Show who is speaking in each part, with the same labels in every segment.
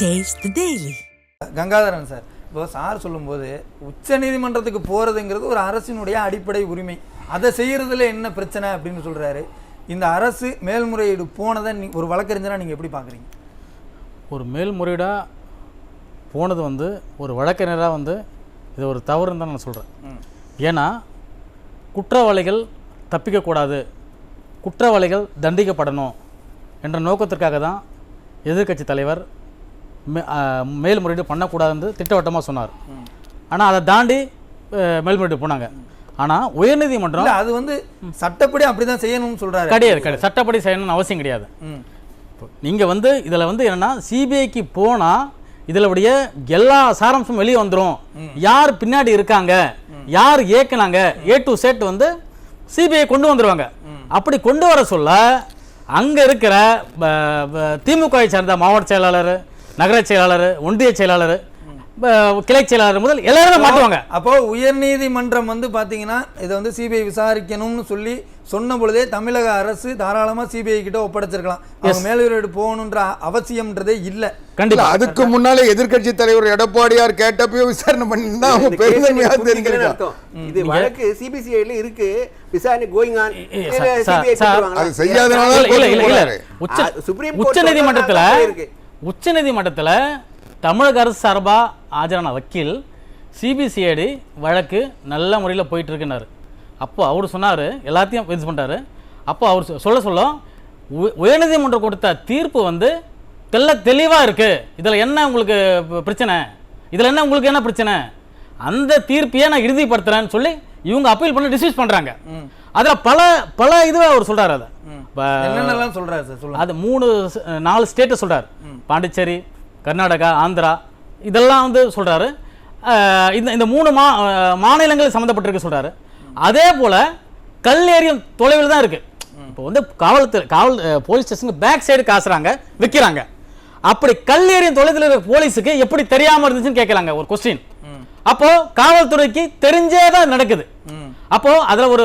Speaker 1: The Daily.
Speaker 2: Gangadharan sir இப்போ sir சொல்லும்போது உச்ச நீதிமன்றத்துக்கு போகிறதுங்கிறது ஒரு அரசினுடைய அடிப்படை உரிமை. அதை செய்யறதுல என்ன பிரச்சனை அப்படின்னு சொல்றாரு. இந்த அரசு மேல்முறையீடு போனதை நீ ஒரு வழக்கறிஞரா நீங்க எப்படி பாக்குறீங்க?
Speaker 3: ஒரு மேல்முறையீடாக போனது வந்து ஒரு வழக்கறிஞராக வந்து இது ஒரு தவறுன்னு தான் நான் சொல்கிறேன் ஏன்னா குற்றவாளிகள் தப்பிக்கக்கூடாது குற்றவாளிகள் தண்டிக்கப்படணும் என்ற நோக்கத்திற்காக தான் எதிர்க்கட்சி தலைவர் மேல்முறையீடு பண்ணக்கூடாதுன்னு திட்டவட்டமாக சொன்னார். ஆனால் அதை தாண்டி மேல்முறையீடு போனாங்க. ஆனால் உயர்நீதிமன்றம்
Speaker 2: அது வந்து சட்டப்படி அப்படிதான் செய்யணும்னு சொல்றாரு.
Speaker 3: கிடையாது கிடையாது. சட்டப்படி செய்யணும்னு அவசியம் கிடையாது. நீங்கள் வந்து இதில் வந்து என்னன்னா சிபிஐக்கு போனால் இதில் உடைய எல்லா சாராம்சமும் வெளியே வந்துடும் யார் பின்னாடி இருக்காங்க? யார் ஏக்குனாங்க ஏ டு செட் வந்து சிபிஐ கொண்டு வந்துருவாங்க. அப்படி கொண்டு வர சொல்ல அங்கே இருக்கிற திமுகவை சேர்ந்த மாவட்ட செயலாளர் நகர செயலாளர் ஒன்றிய செயலாளர் கிளை செயலாளர் முதல் எல்லாருமே மாட்டுவாங்க.
Speaker 2: அப்போ உயர்நீதிமன்றம் வந்து பாத்தீங்கன்னா இதை வந்து சிபிஐ விசாரிக்கணும்னு சொல்லி சொன்ன பொழுதே தமிழக அரசு தாராளமா சிபிஐ கிட்ட ஒப்படைச்சிருக்கலாம். அவங்க மேல்முறையீடு போகணுன்ற அவசியம்ன்றதே இல்ல.
Speaker 3: கண்டிப்பா.
Speaker 4: அதுக்கு முன்னாலே எதிர்க்கட்சி தலைவர் எடப்பாடியார் கேட்டப்போ விசாரணை பண்ணிருந்தா அவங்க
Speaker 5: இந்த case
Speaker 4: பெருந்தன்மையா
Speaker 5: நீங்க புரிஞ்சுக்கணும்னு
Speaker 4: தெரிஞ்சிருக்கோம்
Speaker 5: அர்த்தம். இது வழக்கு சிபிசிஐல இருக்கு. விசாரணை கோயிங் ஆன்
Speaker 4: அது செய்யாதனால
Speaker 3: இல்ல, இல்ல, இல்ல, இல்ல.
Speaker 4: போறாரு.
Speaker 3: உச்ச
Speaker 5: ஆ, சுப்ரீம்
Speaker 3: உச்ச நீதிமன்றத்தில்
Speaker 5: இருக்கு.
Speaker 3: உச்ச நீதிமன்றத்தில் தமிழக அரசு சார்பாக ஆஜரான வக்கீல் சிபிசிஐடி வழக்கு நல்ல முறையில் போயிட்டு இருக்குன்னாரு அப்போ அவர் சொன்னார் எல்லாத்தையும் இது பண்ணிட்டாரு. அப்போ அவர் சொல்ல சொல்ல உயர்நீதிமன்றம் கொடுத்த தீர்ப்பு வந்து தெள்ள தெளிவாக இருக்குது இதில் என்ன உங்களுக்கு பிரச்சனை? இதில் என்ன உங்களுக்கு என்ன பிரச்சனை? அந்த தீர்ப்பையே நான் இறுதிப்படுத்துறேன்னு சொல்லி இவங்க அப்பீல் பண்ணி டிஸ்மிஸ் பண்ணுறாங்க அதில் பல பல இதுவே அவர் சொல்கிறார் அதை.
Speaker 2: என்னென்னலாம் சொல்றாரு சார்? சொல்லுங்க.
Speaker 3: அது மூணு நாலு ஸ்டேட்டை சொல்றாரு. பாண்டிச்சேரி கர்நாடகா ஆந்திரா. இதெல்லாம் வந்து சொல்றாரு. அஹ் இந்த இந்த மூணு மா மாநிலங்கள் சம்மந்தப்பட்டிருக்கு சொல்றாரு. அதே போல கல்லேரியும் தொலைவில் தான் இருக்கு. இப்போ வந்து காவல்துறை காவல் போலீஸ் ஸ்டேஷனுக்கு பேக் சைடு காசுறாங்க விற்கிறாங்க அப்படி கல்லேரியும் தொலைவில் இருக்கிற போலீஸுக்கு எப்படி தெரியாம இருந்துச்சுன்னு கேட்கலாங்க ஒரு கொஸ்டின் அப்போ காவல்துறைக்கு தெரிஞ்சே தான் நடக்குது. அப்போ அதுல ஒரு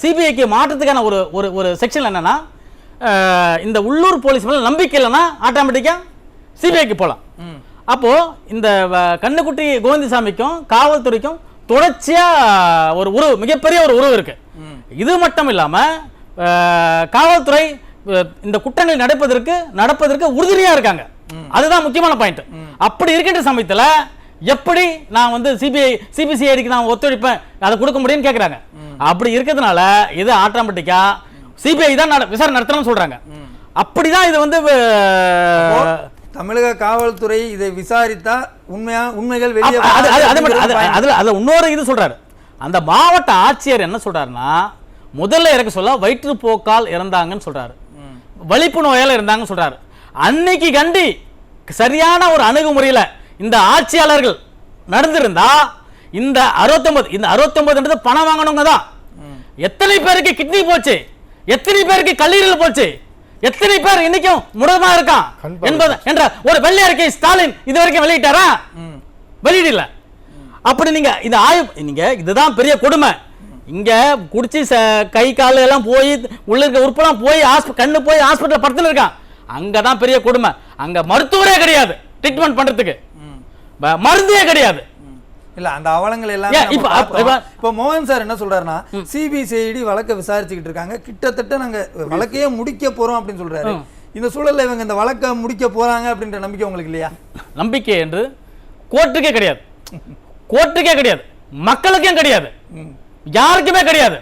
Speaker 3: சிபிஐக்கு மாற்றத்துக்கான ஒரு ஒரு ஒரு செக்ஷன் என்னன்னா இந்த உள்ளூர் போலீஸ் மேல நம்பிக்கை இல்லைன்னா ஆட்டோமேட்டிக்கா சிபிஐக்கு போகலாம் அப்போ இந்த கண்ணுக்குட்டி கோவிந்தசாமிக்கும் காவல்துறைக்கும் தொடர்ச்சியா ஒரு உறவு மிகப்பெரிய ஒரு உறவு இருக்கு. இது மட்டும் இல்லாம அஹ், காவல்துறை இந்த குற்றங்கள் நடப்பதற்கு நடப்பதற்கு உறுதுணையா இருக்காங்க. அதுதான் முக்கியமான பாயிண்ட் அப்படி இருக்கின்ற சமயத்துல எப்படி நான் வந்து சிபிஐ சிபிசிஐடிக்கு நான் ஒத்துழைப்பேன்? அதை கொடுக்க முடியும்னு கேட்குறாங்க அப்படி இருக்கிறதுனால இது ஆட்டோமேட்டிக்கா சிபிஐ தான் விசாரணை நடத்தணும்னு சொல்றாங்க. அப்படிதான் இது வந்து
Speaker 2: தமிழக காவல்துறை இதை விசாரித்தா உண்மையா உண்மைகள் வெளியே
Speaker 3: அது- அது- மட்டும் அது- அதுல அதுல இன்னொரு இது சொல்றாரு. அந்த மாவட்ட ஆட்சியர் என்ன சொல்றாருன்னா முதல்ல இறக்க சொல்ல வயிற்றுப்போக்கால் இறந்தாங்கன்னு சொல்றாரு. வலிப்பு நோயால இருந்தாங்கன்னு சொல்றாரு. அன்னைக்கு கண்டி சரியான ஒரு அணுகுமுறையில இந்த ஆட்சியாளர்கள் நடந்திருந்தா இந்த 69 இந்த 69 பணம் வாங்கணுங்க தான். எத்தனை பேருக்கு கிட்னி போச்சு? எத்தனை பேருக்கு கல்லீரல் போச்சு? எத்தனை பேர் இன்னைக்கும் முடமா இருக்கான்? என்பது என்ற ஒரு வெள்ளை அறிக்கை ஸ்டாலின் இது வரைக்கும் வெளியிட்டாரா? வெளியிடல. அப்படி நீங்க இந்த ஆய்வு நீங்க இதுதான் பெரிய கொடுமை. இங்க குடிச்சு கை கால் எல்லாம் போய் உள்ள இருக்க உறுப்பெல்லாம் போய் கண்ணு போய் ஹாஸ்பிட்டல் படுத்துன்னு இருக்கான். அங்கதான் பெரிய கொடுமை. அங்க மருத்துவரே கிடையாது ட்ரீட்மெண்ட் பண்றதுக்கு. மருந்தே கிடையாது.
Speaker 2: இல்ல அந்த அவலங்கள் எல்லாம்
Speaker 3: இப்ப- இப்ப-
Speaker 2: மோகன் சார் என்ன சொல்றாருன்னா சிபிசிஐடி வழக்கை விசாரிச்சுக்கிட்டு இருக்காங்க. கிட்டத்தட்ட நாங்க வழக்கையே முடிக்க போறோம் அப்படின்னு சொல்றாரு. இந்த சூழல்ல இவங்க இந்த வழக்கை முடிக்க போறாங்க அப்படின்ற நம்பிக்கை உங்களுக்கு இல்லையா?
Speaker 3: நம்பிக்கை என்று கோர்ட்டுக்கே கிடையாது. கோர்ட்டுக்கே கிடையாது. மக்களுக்கும் கிடையாது. யாருக்குமே கிடையாது.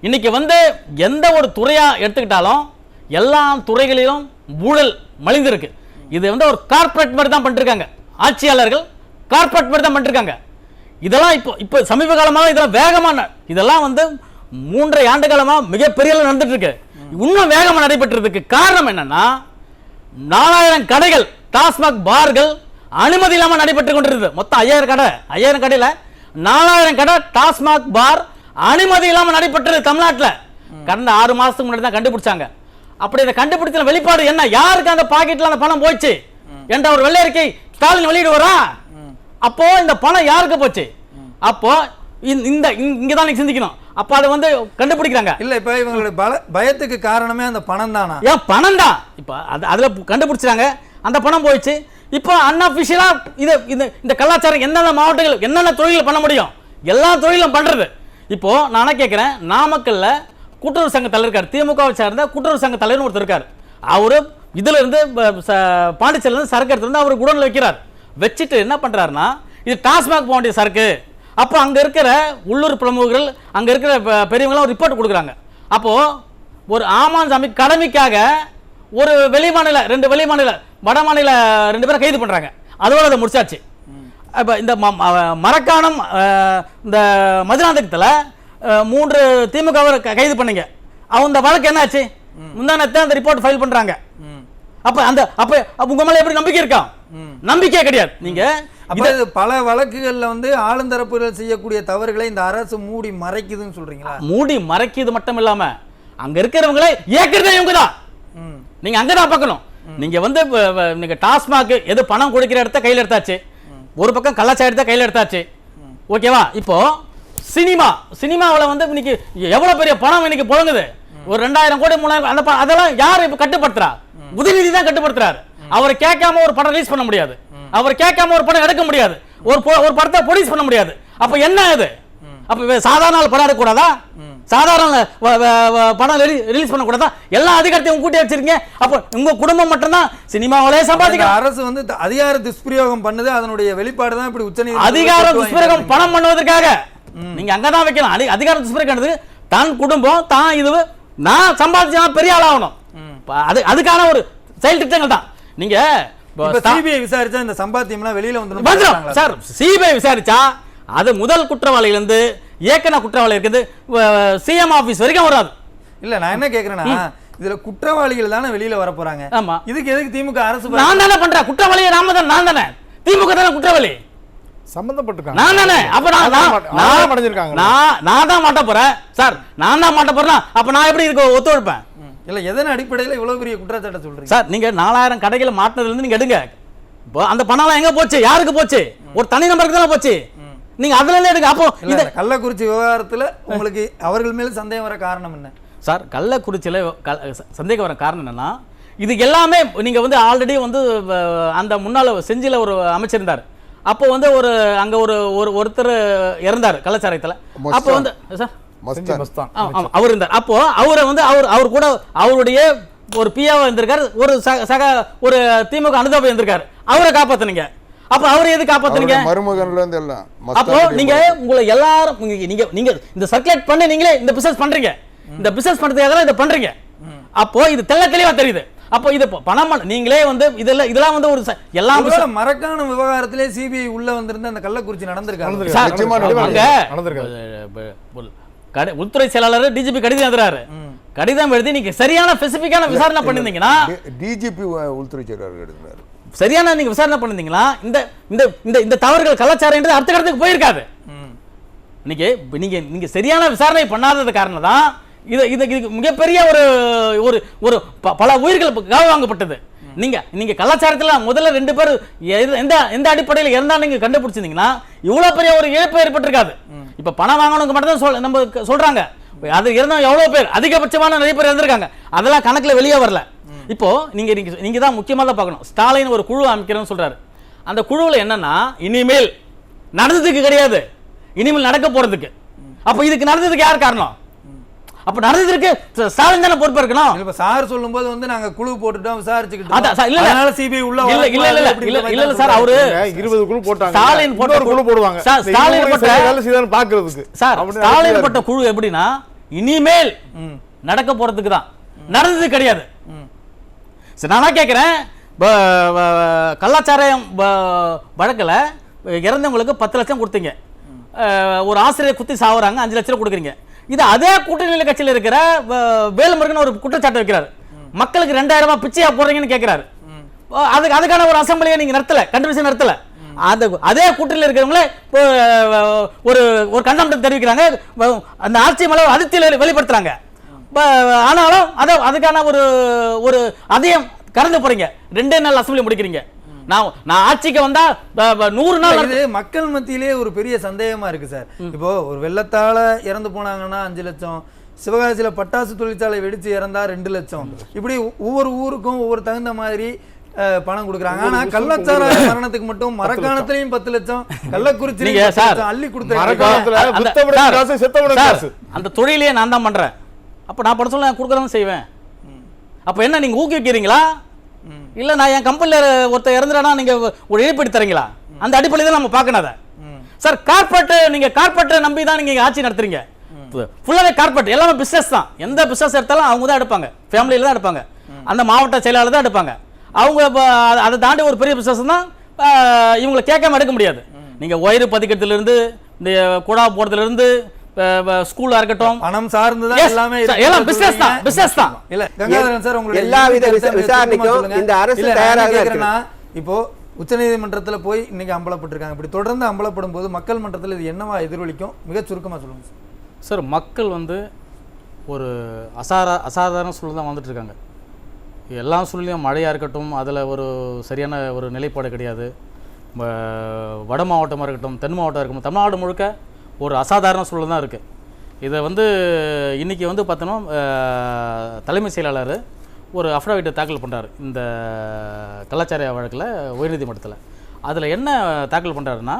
Speaker 3: இன்னைக்கு வந்து எந்த ஒரு துறையா எடுத்துக்கிட்டாலும் எல்லா துறைகளிலும் ஊழல் மலிந்திருக்கு. இது வந்து ஒரு கார்ப்பரேட் மாதிரி தான் பண்ணிருக்காங்க ஆட்சியாளர்கள் கார்பரேட் மாதிரி தான் பண்ணிருக்காங்க. இதெல்லாம் இப்போ இப்போ சமீப காலமாக இதெல்லாம் வேகமான இதெல்லாம் வந்து மூன்றரை ஆண்டு காலமா மிகப்பெரிய நடந்துட்டு இருக்கு இன்னும் வேகமாக நடைபெற்றதுக்கு காரணம் என்னன்னா நாலாயிரம் கடைகள் டாஸ்மாக் பார்கள் அனுமதி இல்லாமல் நடைபெற்று கொண்டிருந்தது. மொத்தம் ஐயாயிரம் கடை ஐயாயிரம் கடையில நாலாயிரம் கடை டாஸ்மாக் பார் அனுமதி இல்லாமல் நடைபெற்றது தமிழ்நாட்டில். கடந்த ஆறு மாசத்துக்கு முன்னாடி தான் கண்டுபிடிச்சாங்க. அப்படி இதை கண்டுபிடிச்ச வெளிப்பாடு என்ன? யாருக்கு அந்த பாக்கெட்ல அந்த பணம் போச்சு என்ற ஒரு வெள்ளை அறிக்கை ஸ்டாலின் வெளியிடுவாரா? அப்போ இந்த பணம் யாருக்கு போச்சு? அப்போ இந்த- இங்க தான் சிந்திக்கணும். அப்போ அதை வந்து கண்டுபிடிக்கிறாங்க.
Speaker 2: இல்ல இப்ப இவங்களுடைய பல பயத்துக்கு காரணமே அந்த பணம் தானா?
Speaker 3: ஏன் பணம் தான். இப்போ அது அதில் கண்டுபிடிச்சாங்க அந்த பணம் போயிடுச்சு. இப்போ அன்அஃபிஷியலா இது இந்த இந்த கலாச்சாரம் என்னென்ன மாவட்டங்கள் என்னென்ன தொழில்கள் பண்ண முடியும்? எல்லா தொழிலும் பண்றது. இப்போ நான் கேட்கிறேன் நாமக்கல்ல கூட்டுறவு சங்க தலைவர் இருக்கார். திமுகவை சார்ந்த கூட்டுறவு சங்க தலைவர் ஒருத்தர் இருக்கார். அவரு இதுல இருந்து ச- பாண்டிச்சேரியில இருந்து சரக்கு எடுத்து வந்து அவர் குடோன்ல வைக்கிறார். வச்சுட்டு என்ன பண்றாருன்னா இது டாஸ்மாக் போக வேண்டிய சரக்கு. அப்போ அங்க இருக்கிற உள்ளூர் பிரமுகர்கள் அங்க இருக்கிற பெரியவங்களாம் ஒரு ரிப்போர்ட் கொடுக்குறாங்க. அப்போ ஒரு ஆமான்சாமி கடமைக்காக ஒரு வெளி மாநில ரெண்டு வெளி மாநில வட மாநில ரெண்டு பேரும் கைது பண்றாங்க. அதோட அதை முடிச்சாச்சு. இப்போ இந்த ம- மரக்காணம் இந்த மதுராந்தகத்தில் மூன்று திமுகவர் க- கைது பண்ணீங்க. அவங்க இந்த வழக்கு என்னாச்சு? முந்தானத்தை அந்த ரிப்போர்ட் ஃபைல் பண்ணுறாங்க அப்ப அந்த அப்ப உங்க மேல எப்படி நம்பிக்கை இருக்கா? நம்பிக்கையே கிடையாது. நீங்க
Speaker 2: பல வழக்குகள்ல வந்து ஆளுந்தரப்புகள் செய்யக்கூடிய தவறுகளை இந்த அரசு மூடி மறைக்குதுன்னு சொல்றீங்களா?
Speaker 3: மூடி மறைக்கிறது மட்டும் இல்லாம அங்க இருக்கிறவங்களே ஏற்கிறதே இவங்க தான். நீங்க அங்கதான் பார்க்கணும். நீங்க வந்து நீங்க டாஸ்மாக் எது பணம் கொடுக்கிற இடத்த கையில எடுத்தாச்சு. ஒரு பக்கம் கலாச்சாரத்தை கையில எடுத்தாச்சு. ஓகேவா? இப்போ சினிமா சினிமாவுல வந்து இன்னைக்கு எவ்வளவு பெரிய பணம் இன்னைக்கு புழங்குது. ஒரு ரெண்டாயிரம் கோடி மூணாயிரம் அந்த அதெல்லாம் யார் இப்ப கட்டுப்படுத்துறா? உதயநிதி தான் கட்டுப்படுத்துறாரு. அவரை கேட்காம ஒரு படம் ரிலீஸ் பண்ண முடியாது. அவர் கேட்காம ஒரு படம் எடுக்க முடியாது. ஒரு ஒரு படத்தை ப்ரொடியூஸ் பண்ண முடியாது. அப்ப என்ன இது? அப்ப சாதாரண ஆள் படம் எடுக்கக்கூடாதா? சாதாரண படம் ரிலீஸ் பண்ணக்கூடாதா? எல்லா அதிகாரத்தையும் கூட்டி வச்சிருக்கீங்க. அப்போ உங்க குடும்பம் மட்டும்தான் சினிமாவிலே
Speaker 2: இந்த
Speaker 3: சம்பாதிக்கலாம்
Speaker 2: அரசு வந்து அதிகார துஷ்பிரயோகம் பண்ணுது. அதனுடைய வெளிப்பாடு தான் இப்படி உச்ச
Speaker 3: அதிகார துஷ்பிரயோகம் பணம் பண்ணுவதற்காக. நீங்க அங்கதான் வைக்கலாம் அதி- அதிகார துஷ்பிரயோகம் தான் குடும்பம் தான் இது நான் சம்பாதிச்சு பெரிய ஆள் ஆகணும் ப- அது அதுக்கான ஒரு செயல் திட்டங்கள் தான் நீங்க
Speaker 2: சிபிஐ விசாரிச்சா இந்த சம்பாத்தியம்லாம் வெளியில வந்துடும்
Speaker 3: சார் சிபிஐ விசாரிச்சா அது முதல் குற்றவாளியில இருந்து ஏக்கன குற்றவாளி இருக்குது. சிஎம் ஆபீஸ் வரைக்கும் வராது.
Speaker 2: இல்ல நான் என்ன கேக்குறேன்னா இதுல குற்றவாளிகள் தானே வெளியில வர போறாங்க.
Speaker 3: ஆமா.
Speaker 2: இதுக்கு எதுக்கு திமுக அரசு
Speaker 3: நான் தானே பண்றேன். குற்றவாளியை நாம தான் நான் தானே. திமுக தானே குற்றவாளி.
Speaker 1: சம்பந்தப்பட்டிருக்காங்க.
Speaker 3: நான் தானே. அப்ப நான் நான்
Speaker 1: அடைஞ்சிருக்காங்க.
Speaker 3: நான் நான் தான் மாட்ட போறேன். சார் நான் தான் மாட்ட போறேன் அப்ப நான் எப்படி இருக்க ஒத்துழைப்பேன்.
Speaker 2: இல்ல எதன் அடிப்படையில இவ்வளவு பெரிய குற்றச்சாட்டை சொல்றீங்க?
Speaker 3: சார் நீங்க நாலாயிரம் கடைகளை மாட்டினதுல இருந்து நீங்க எடுங்க. இப்போ அந்த பணம்லாம் எங்க போச்சு? யாருக்கு போச்சு? ஒரு தனி நபருக்கு தானே போச்சு? நீங்க அதுல இருந்து எடுங்க. அப்போ
Speaker 2: இந்த கள்ளக்குறிச்சி விவகாரத்துல உங்களுக்கு அவர்கள் மேல சந்தேகம் வர காரணம் என்ன?
Speaker 3: சார் கள்ளக்குறிச்சியில் சந்தேகம் வர காரணம் என்னன்னா இது எல்லாமே நீங்க வந்து ஆல்ரெடி வந்து அந்த முன்னால செஞ்சில ஒரு அமைச்சர் இருந்தார். அப்போ வந்து ஒரு அங்க ஒரு ஒரு ஒருத்தர் இறந்தார் கள்ளச்சாராயத்துல அப்போ வந்து சார் அவர் இருந்தார். அப்போ அவரை வந்து அவர் அவர் கூட அவருடைய ஒரு பியாவை இருந்திருக்காரு. ஒரு சக சக ஒரு திமுக அனுதாபம் இருந்திருக்காரு. அவரை காப்பாத்துனீங்க. அப்ப அவரை எது காப்பாத்துனீங்க?
Speaker 4: மருமகன்ல இருந்து எல்லாம்
Speaker 3: அப்போ நீங்க உங்களை எல்லாரும் நீங்க- நீங்க இந்த சர்க்குலேட் பண்ணி நீங்களே இந்த பிசினஸ் பண்றீங்க. இந்த பிசினஸ் பண்றதுக்காக தான் இதை பண்றீங்க. அப்போ இது தெள்ள தெளிவா தெரியுது. அப்போ இது பணம் நீங்களே வந்து இதெல்லாம் இதெல்லாம் வந்து ஒரு ச- எல்லா
Speaker 2: ஒருவேளை
Speaker 3: business-
Speaker 2: மரக்காணம் விவகாரத்திலே சிபிஐ உள்ள வந்திருந்த அந்த கள்ளக்குறிச்சி நடந்திருக்காங்க
Speaker 3: உள்துறை செயலாளர் டிஜிபி கடிதம் எழுதுறாரு. கடிதம் எழுதி நீங்க சரியான ஸ்பெசிபிக்கான விசாரணை பண்ணிருந்தீங்கன்னா
Speaker 4: டிஜிபி உள்துறை செயலாளர் எடுத்தார்
Speaker 3: சரியான நீங்க விசாரணை பண்ணிருந்தீங்களா இந்த இந்த இந்த இந்த தவறுகள் கலாச்சாரம்ன்றது அடுத்த கட்டத்துக்கு போயிருக்காது. இன்னைக்கு நீங்க நீங்க சரியான விசாரணை பண்ணாதது காரணம் தான் இது இது இதுக்கு மிகப்பெரிய ஒரு ஒரு ஒரு பல உயிர்கள் காவு வாங்கப்பட்டது. நீங்க நீங்க கலாச்சாரத்துல முதல்ல ரெண்டு பேர் எந்த எந்த அடிப்படையில் இருந்தா நீங்க கண்டுபிடிச்சிருந்தீங்கன்னா இவ்வளவு பெரிய ஒரு இழப்பு ஏற்பட்டிருக்காது. இப்போ பணம் வாங்கணுங்க மட்டும் தான் சொல் நம்ம சொல்கிறாங்க அது இருந்தால் எவ்வளோ பேர் அதிகபட்சமான நிறைய பேர் இருந்திருக்காங்க. அதெல்லாம் கணக்கில் வெளியே வரல. இப்போ நீங்கள் நீங்கள் நீங்கள் தான் முக்கியமாக தான் பார்க்கணும். ஸ்டாலின் ஒரு குழு அமைக்கிறேன்னு சொல்கிறாரு அந்த குழுவில் என்னன்னா இனிமேல் நடந்ததுக்கு கிடையாது. இனிமேல் நடக்க போகிறதுக்கு அப்போ இதுக்கு நடந்ததுக்கு யார் காரணம்? அப்ப ஸ்ட- ஸ்டாலின் தானே பொறுப்பு இருக்கணும்?
Speaker 2: இப்ப சார் சொல்லும்போது வந்து நாங்க குழு போட்டுட்டோம் விசாரிச்சுக்கிட்டு
Speaker 3: அதான் சார், இல்ல.
Speaker 2: அதனால சிபிஐ உள்ள
Speaker 3: இல்ல, இல்ல, இல்ல, இல்ல, இல்ல, சார், அவரு-
Speaker 2: சொல்றாரு.
Speaker 1: இருபது குழு போட்டாங்க.
Speaker 3: ஸ்டாலின் போட்ட
Speaker 1: குழு போடுவாங்க.
Speaker 3: சார், ஸ்டாலின் போட்ட-
Speaker 1: வேலை செய்தான்னு பாக்குறதுக்கு
Speaker 3: சார் ஸ்டாலின். பட்ட குழு எப்படின்னா இனிமேல் நடக்க போறதுக்கு தான் நடந்தது கிடையாது. சரி நான் கேட்குறேன் கள்ளச்சாராயம் ப- வழக்குல இறந்தவங்களுக்கு பத்து லட்சம் கொடுத்தீங்க. ஒரு ஆசிரியர் குத்தி சாவுறாங்க அஞ்சு லட்சம் கொடுக்குறீங்க. இது அதே கூட்டணி கட்சியில் இருக்கிற வேலுமுருகன் ஒரு குற்றச்சாட்டு வைக்கிறார். மக்களுக்கு ரெண்டாயிரம் ரூபாய் பிச்சையா போடுறீங்கன்னு கேட்கிறாரு அதுக்கு அதுக்கான ஒரு அசம்பிளியை நீங்க நடத்தல கண்டுபிடிச்சு நடத்தல. அந்த அதே கூட்டணியில் இருக்கிறவங்களே ஒரு ஒரு கண்டனம் தெரிவிக்கிறாங்க அந்த ஆட்சி மேல ஒரு அதிருப்தியில வெளிப்படுத்துறாங்க ஆனாலும் அதை அதுக்கான ஒரு ஒரு அதையும் கடந்து போறீங்க. ரெண்டே நாள் அசம்பிளி முடிக்கிறீங்க. நான் நான் ஆட்சிக்கு வந்தா நூறு நாள்
Speaker 2: இது மக்கள் மத்தியிலே ஒரு பெரிய சந்தேகமா இருக்கு சார். இப்போ ஒரு வெள்ளத்தால இறந்து போனாங்கன்னா அஞ்சு லட்சம் சிவகாசியில பட்டாசு தொழிற்சாலை வெடிச்சு இறந்தா ரெண்டு லட்சம். இப்படி ஒவ்வொரு ஊருக்கும் ஒவ்வொரு தகுந்த மாதிரி பணம் கொடுக்குறாங்க. ஆனா கள்ளச்சாராய மரணத்துக்கு மட்டும் மரக்காணத்திலையும் பத்து லட்சம் லட்சம் அள்ளி கொடுத்தாங்க
Speaker 3: அந்த- தொழிலையே நான் தான் பண்றேன். அப்ப நான் பணம் சொல்ல கொடுக்கறதான் செய்வேன். அப்ப என்ன நீங்க ஊக்குவிக்கிறீங்களா? இல்ல நான் என் கம்பெனியில் ஒருத்தர் இறந்துறானா நீங்க ஒரு இழப்பீடு தரீங்களா? அந்த அடிப்படையில் தான் நம்ம பார்க்கணும் அதை. சார் கார்பரேட் நீங்க கார்பரேட்டை நம்பி தான் நீங்கள் ஆட்சி நடத்துறீங்க. ஃபுல்லாவே கார்பரேட் எல்லாமே பிஸ்னஸ் தான். எந்த பிஸ்னஸ் எடுத்தாலும் அவங்க தான் எடுப்பாங்க. ஃபேமிலியில தான் எடுப்பாங்க. அந்த மாவட்ட செயலாளர் தான் எடுப்பாங்க. அவங்க அதை தாண்டி ஒரு பெரிய பிஸ்னஸ் தான் இவங்களை கேட்காம எடுக்க முடியாது. நீங்க ஒயரு பதிக்கிறதுலேருந்து இந்த குடா போடுறதுலேருந்து ஸ்கூலா இருக்கட்டும்.
Speaker 2: பணம் சார்ந்துதான்
Speaker 3: Yes,
Speaker 2: எல்லாமே
Speaker 3: எல்லாம் business தான், business தான்.
Speaker 2: இல்ல கங்காதரன் சார் உங்களுடைய
Speaker 5: எல்லா வித விசாரணைக்கும். இந்த அரசு தயாராக
Speaker 2: கேக்குறேன்னா, இப்போ உச்சநீதிமன்றத்துல போய் இன்னைக்கு அம்பலப்பட்டிருக்காங்க. இப்படி தொடர்ந்து அம்பலப்படும் போது மக்கள் மன்றத்துல இது என்னவா எதிரொலிக்கும்? மிக சுருக்கமா சொல்லுங்க சார்
Speaker 3: சார் மக்கள் வந்து ஒரு அசாரா அசாதாரண சூழல் தான் வந்துட்டு இருக்காங்க. எல்லா சூழ்நிலையும் மழையாக இருக்கட்டும் அதில் ஒரு சரியான ஒரு நிலைப்பாடு கிடையாது. வட மாவட்டமாக இருக்கட்டும் தென் மாவட்டம் இருக்கட்டும் தமிழ்நாடு முழுக்க ஒரு அசாதாரண சூழல் தான் இருக்குது இதை வந்து இன்றைக்கி வந்து பார்த்தோன்னா தலைமை செயலாளர் ஒரு அஃபிடாவிட்டை தாக்கல் பண்ணுறாரு இந்த கலாச்சார வழக்கில் உயர்நீதிமன்றத்தில். அதில் என்ன தாக்கல் பண்ணுறாருன்னா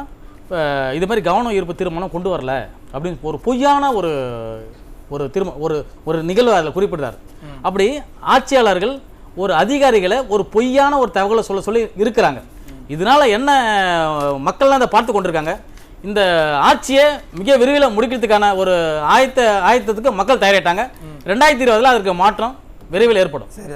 Speaker 3: இது மாதிரி கவனம் ஈர்ப்பு தீர்மானம் கொண்டு வரல அப்படின்னு ஒரு பொய்யான ஒரு ஒரு திரும்ப ஒரு ஒரு நிகழ்வு அதில் குறிப்பிடுறார். அப்படி ஆட்சியாளர்கள் ஒரு அதிகாரிகளை ஒரு பொய்யான ஒரு தகவலை சொல்ல சொல்லி இருக்கிறாங்க. இதனால என்ன மக்கள்லாம் அதை பார்த்து கொண்டிருக்காங்க? இந்த ஆட்சியை மிக விரைவில் முடிக்கிறதுக்கான ஒரு ஆயத்த ஆயத்தத்துக்கு மக்கள் தயாரிட்டாங்க ரெண்டாயிரத்தி இருபதுல அதற்கு மாற்றம் விரைவில் ஏற்படும்.
Speaker 2: சரி.